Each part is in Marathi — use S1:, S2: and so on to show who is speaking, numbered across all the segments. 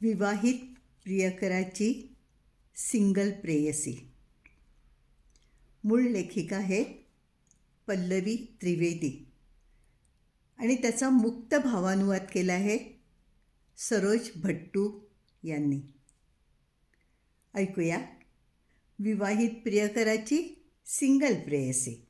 S1: विवाहित प्रियकराची सिंगल प्रेयसी. मूळ लेखिका आहेत पल्लवी त्रिवेदी. आणि त्याचा मुक्त भावानुवाद केला आहे सरोज भट्टू यांनी. ऐकूया. विवाहित प्रियकराची सिंगल प्रेयसी.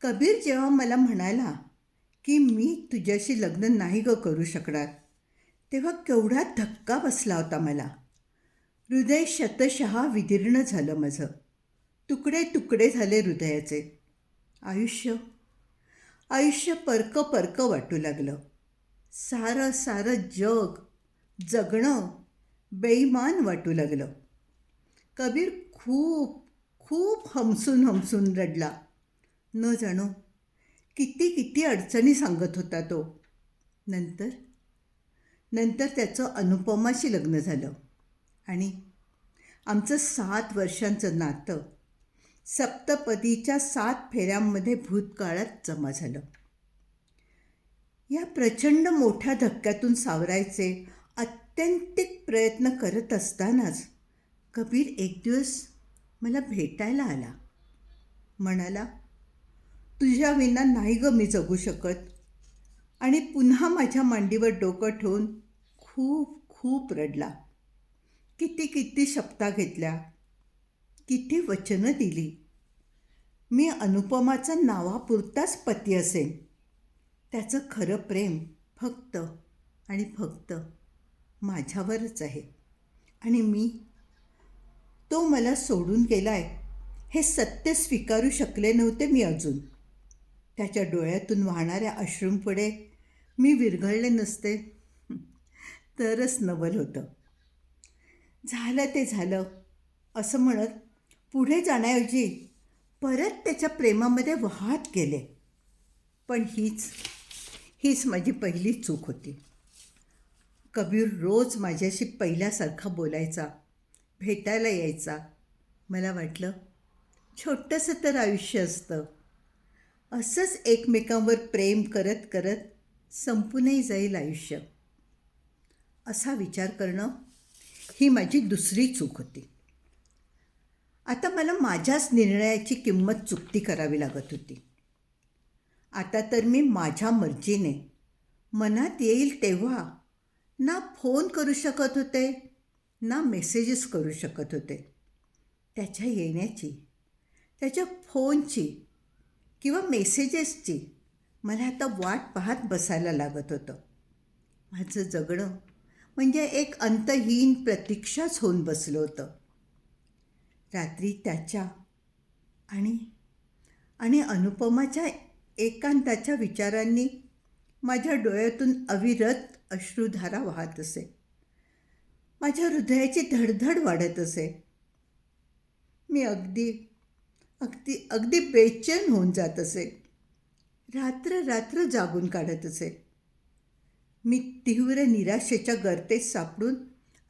S1: कबीर जेव्हा मला म्हणाला की मी तुझ्याशी लग्न नाही ग करू शकणार. तेव्हा केवढा धक्का बसला होता मला. हृदय शतशः विदीर्ण झालं माझं. तुकडे तुकडे झाले हृदयाचे. आयुष्य. आयुष्य परक परक वाटू लागलं. सारं सारं जग जगणं बेईमान वाटू लागलं. कबीर खूप खूप हमसून हमसून रडला. न जाणो किती किती अडचणी सांगत होता तो. नंतर नंतर त्याचं अनुपमाशी लग्न झालं. आणि आमचं सात वर्षांचं नातं सप्तपदीच्या सात फेऱ्यांमध्ये भूतकाळात जमा झालं. या प्रचंड मोठ्या धक्क्यातून सावरायचे अत्यंतिक प्रयत्न करत असतानाच कबीर एक दिवस मला भेटायला आला. म्हणाला तुझ्या विना नाही ग मी जगू शकत. आणि पुन्हा माझ्या मांडीवर डोकं ठेवून खूप खूप रडला. किती किती शब्दा घेतल्या. किती वचनं दिली. मी अनुपमाचा नावापुरताच पती असेन. त्याचं खरं प्रेम फक्त आणि फक्त माझ्यावरच आहे. आणि मी तो मला सोडून गेलाय हे सत्य स्वीकारू शकले नव्हते मी अजून. त्याच्या डोळ्यातून वाहणाऱ्या अश्रूंपुढे मी विरघळले नसते. तरच नवल होतं. झालं ते झालं असं म्हणत पुढे जाण्याऐवजी परत त्याच्या प्रेमामध्ये वाहत गेले. पण हीच हीच माझी पहिली चूक होती. कबीर रोज माझ्याशी पहिल्यासारखा बोलायचा भेटायला यायचा. मला वाटलं छोटंसं तर आयुष्य असतं. असंच एकमेकांवर प्रेम करत करत संपूनही जाईल आयुष्य. असा विचार करणं ही माझी दुसरी चूक होती. आता मला माझ्याच निर्णयाची किंमत चुकती करावी लागत होती. आता तर मी माझ्या मर्जीने मनात येईल तेव्हा ना फोन करू शकत होते ना मेसेजेस करू शकत होते. त्याच्या येण्याची त्याच्या फोनची किंवा मेसेजेसची. मला आता वाट पाहत बसायला लागत होतं. माझं जगणं म्हणजे एक अंतहीन प्रतीक्षाच होऊन बसलं होतं. रात्री त्याच्या आणि आणि अनुपमाच्या एकांताच्या विचारांनी माझ्या डोळ्यातून अविरत अश्रुधारा वाहत असे. माझ्या हृदयाची धडधड वाढत असे. मी अगदी अगदी अगदी बेचैन होऊन जात असे. रात्र रात्र जागून काढत असे. मी तीव्र निराशेच्या गर्तेत सापडून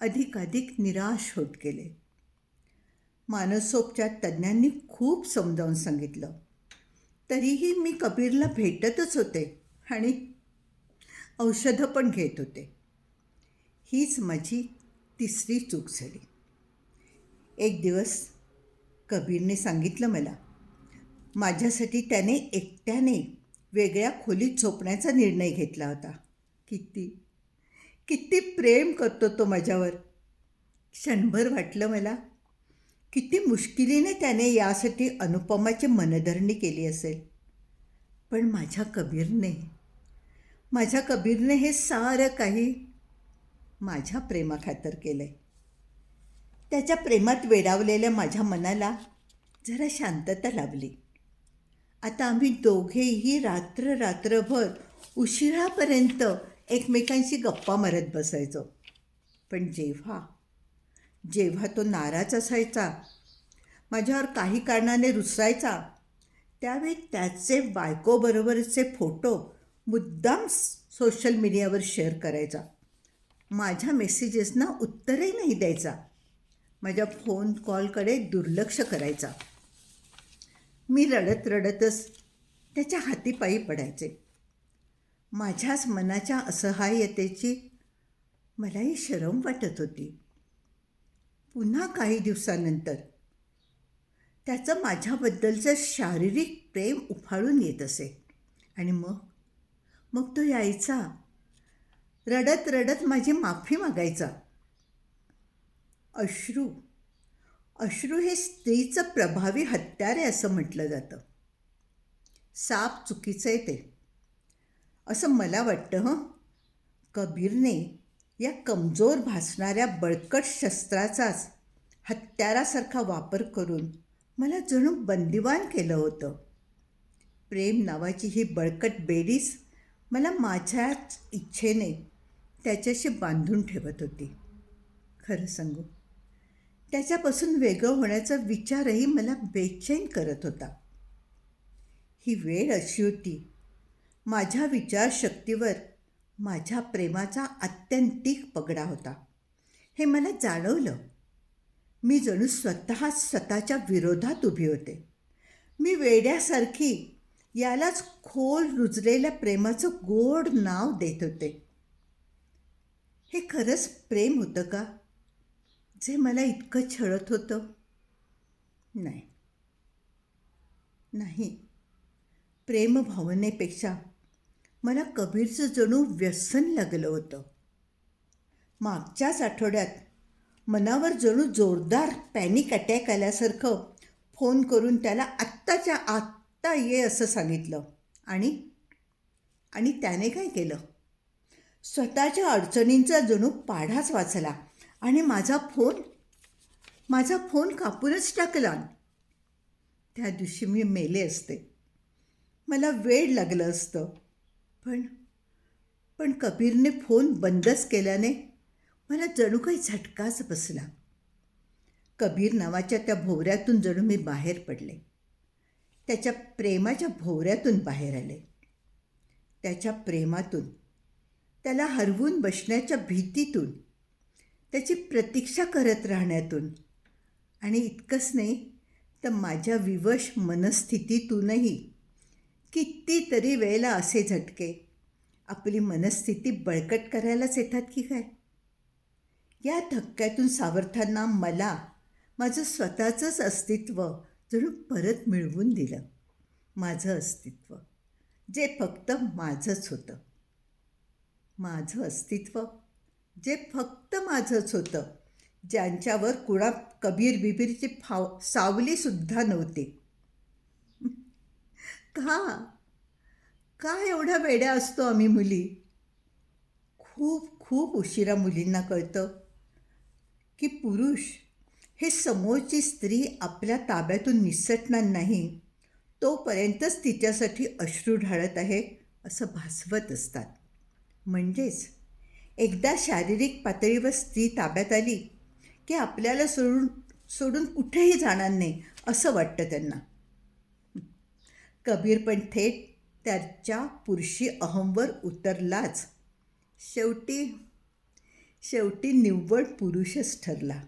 S1: अधिकाधिक निराश होत गेले. मानसोपचार तज्ज्ञांनी खूप समजावून सांगितलं. तरीही मी कबीरला भेटतच होते आणि औषधं पण घेत होते. हीच माझी तिसरी चूक झाली. एक दिवस कबीरने सांगितलं मला. माझ्यासाठी त्याने एकट्याने वेगळ्या खोलीत झोपण्याचा निर्णय घेतला होता. किती किती प्रेम करतो तो माझ्यावर. क्षणभर वाटलं मला. किती मुश्किलीने त्याने यासाठी अनुपमाची मनधरणी केली असेल. पण माझ्या कबीरने माझ्या कबीरने हे सारं काही माझ्या प्रेमाखातर केलं आहे त्याच्या प्रेमात वेडावलेल्या माझ्या मनाला जरा शांतता लाभली. आता आम्ही दोघेही रात्र रात्रभर उशिरापर्यंत एकमेकांशी गप्पा मारत बसायचो. पण जेव्हा जेव्हा तो नाराज असायचा माझ्यावर काही कारणाने रुसायचा त्यावेळी त्याचे बायकोबरोबरचे फोटो मुद्दाम सोशल मीडियावर शेअर करायचा. माझ्या मेसेजेसना उत्तरही नाही द्यायचा. माझ्या फोन कॉलकडे दुर्लक्ष करायचा. मी रडत रडतच त्याच्या हातीपायी पडायचे. माझ्याच मनाच्या असहाय्यतेची मलाही शरम वाटत होती. पुन्हा काही दिवसानंतर त्याचं माझ्याबद्दलचं शारीरिक प्रेम उफाळून येत असे. आणि मग? मग तो यायचा. रडत रडत माझी माफी मागायचा. अश्रू. अश्रू हे स्त्रीचं प्रभावी हत्यार आहे असं म्हटलं जातं. साप चुकीचं आहे ते. असं मला वाटतं हं. कबीरने या कमजोर भासणाऱ्या बळकट शस्त्राचाच हत्यारासारखा वापर करून मला जणू बंदिवान केलं होतं. प्रेम नावाची ही बळकट बेरीज मला माझ्याच इच्छेने त्याच्याशी बांधून ठेवत होती. खरं सांगू? त्याच्यापासून वेगळं होण्याचा विचारही मला बेचैन करत होता. ही वेळ अशी होती. माझ्या विचारशक्तीवर माझ्या प्रेमाचा आत्यंतिक पगडा होता. हे मला जाणवलं. मी जणू स्वतः स्वतःच्या विरोधात उभी होते. मी वेड्यासारखी यालाच खोल रुजलेल्या प्रेमाचं गोड नाव देत होते. हे खरंच प्रेम होतं का? जे मला इतकं छळत होतं. नाही. नाही. प्रेमभावनेपेक्षा मला कबीरचं जणू व्यसन लागलं होतं. मागच्याच आठवड्यात मनावर जणू जोरदार पॅनिक अटॅक आल्यासारखं फोन करून त्याला आत्ताच्या आत्ता ये असं सांगितलं. आणि आणि त्याने काय केलं? स्वतःच्या अडचणींचा जणू पाढाच वाचला. आणि माझा फोन माझा फोन कापूनच टाकला. त्या दिवशी मी मेले असते. मला वेळ लागलं असतं. पण पण कबीरने फोन बंदच केल्याने मला जणू काही झटकाच बसला. कबीर नावाच्या त्या भोवऱ्यातून जणू मी बाहेर पडले. त्याच्या प्रेमाच्या भोवऱ्यातून बाहेर आले. त्याच्या प्रेमातून त्याला हरवून बसण्याच्या भीतीतून त्याची प्रतीक्षा करत राहण्यातून. आणि इतकंच नाही तर माझ्या विवश मनस्थितीतूनही कितीतरी वेळेला असे झटके. आपली मनस्थिती बळकट करायलाच येतात की काय? या धक्क्यातून सावरताना मला माझं स्वतःचंच अस्तित्व जणू परत मिळवून दिलं. माझं अस्तित्व जे फक्त माझंच होतं. माझं अस्तित्व जे फक्त माझंच होतं ज्यांच्यावर कुणा कबीर बिबीरची फाव सावलीसुद्धा नव्हती. का? का एवढ्या वेड्या असतो आम्ही मुली? खूप खूप उशिरा मुलींना कळतं की पुरुष हे समोरची स्त्री आपल्या ताब्यातून निसटणार नाही तोपर्यंतच तिच्यासाठी अश्रू ढाळत आहे असं भासवत असतात. म्हणजेच एकदा शारीरिक पातळीवर स्त्री ताब्यात आली की आपल्याला सोडून सोडून कुठेही जाणार नाही असं वाटतं त्यांना. कबीर पण थेट त्याच्या पुरुषी अहमवर उतरलाच. शेवटी शेवटी निव्वळ पुरुषच ठरला.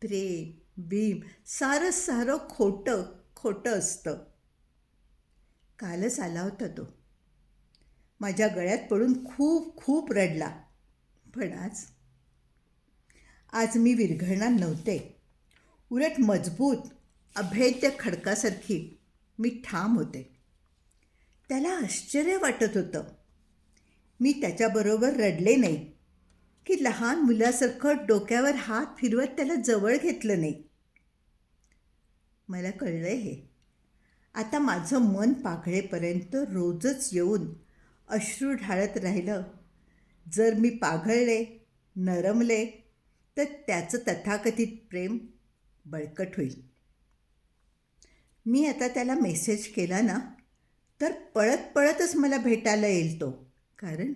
S1: प्रेम भीम सारं सारं खोटं खोटं असतं. कालच आला होता तो. माझ्या गळ्यात पडून खूप खूप रडला. पण आज आज मी विरघळणार नव्हते. उलट मजबूत अभेद्य खडकासारखी मी ठाम होते. त्याला आश्चर्य वाटत होतं. मी त्याच्याबरोबर रडले नाही. की लहान मुलासारखं डोक्यावर हात फिरवत त्याला जवळ घेतलं नाही. मला कळलं हे. आता माझं मन पाघळेपर्यंत रोजच येऊन अश्रू ढाळत राहिलं. जर मी पाघळले नरमले तर त्याचं तथाकथित प्रेम बळकट होईल. मी आता त्याला मेसेज केला ना तर पळत पळतच मला भेटायला येईल तो. कारण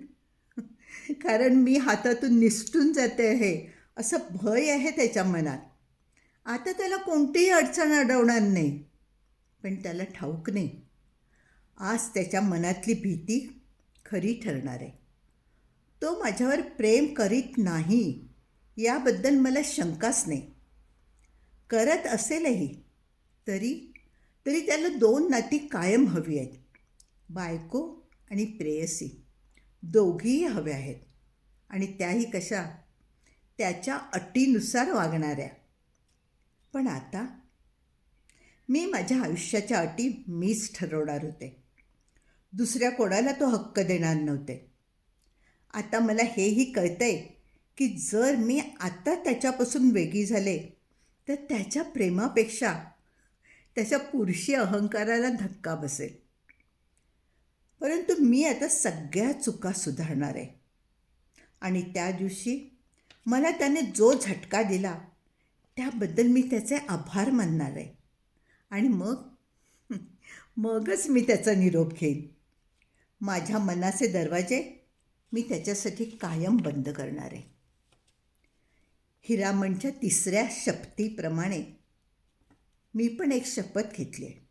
S1: कारण मी हातातून निसटून जाते आहे असं भय आहे त्याच्या मनात. आता त्याला कोणतीही अडचण अडवणार नाही. पण त्याला ठाऊक नाही. आज त्याच्या मनातली भीती खरी ठरणार आहे. तो माझ्यावर प्रेम करीत नाही याबद्दल मला शंकाच नाही. करत असेलही तरी तरी त्याला दोन नाती कायम हवी आहेत. बायको आणि प्रेयसी दोघीही हव्या आहेत. आणि त्याही कशा त्याच्या अटीनुसार वागणाऱ्या. पण आता मी माझ्या आयुष्याच्या अटी मीच ठरवणार होते. दुसऱ्या कोणाला तो हक्क देणार नव्हते. आता मला हेही कळतंय की जर मी आता त्याच्यापासून वेगळी झाले तर त्याच्या प्रेमापेक्षा त्याच्या पुरुषी अहंकाराला धक्का बसेल. परंतु मी आता सगळ्या चुका सुधारणार आहे. आणि त्या दिवशी मला त्याने जो झटका दिला त्याबद्दल मी त्याचे आभार मानणार आहे. आणि मग मगच मी त्याचा निरोप घेईन. माझ्या मनाचे दरवाजे मी त्याच्यासाठी कायम बंद करणार आहे. हिरामणच्या तिसऱ्या शपथीप्रमाणे मी पण एक शपथ घेतली आहे.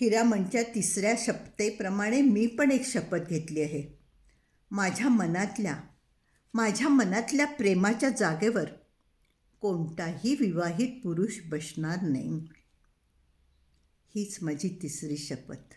S1: हिरामणच्या तिसऱ्या शपथेप्रमाणे मी पण एक शपथ घेतली आहे. माझ्या मनातल्या माझ्या मनातल्या प्रेमाच्या जागेवर कोणताही विवाहित पुरुष बसणार नाही. हीच माझी तिसरी शपथ.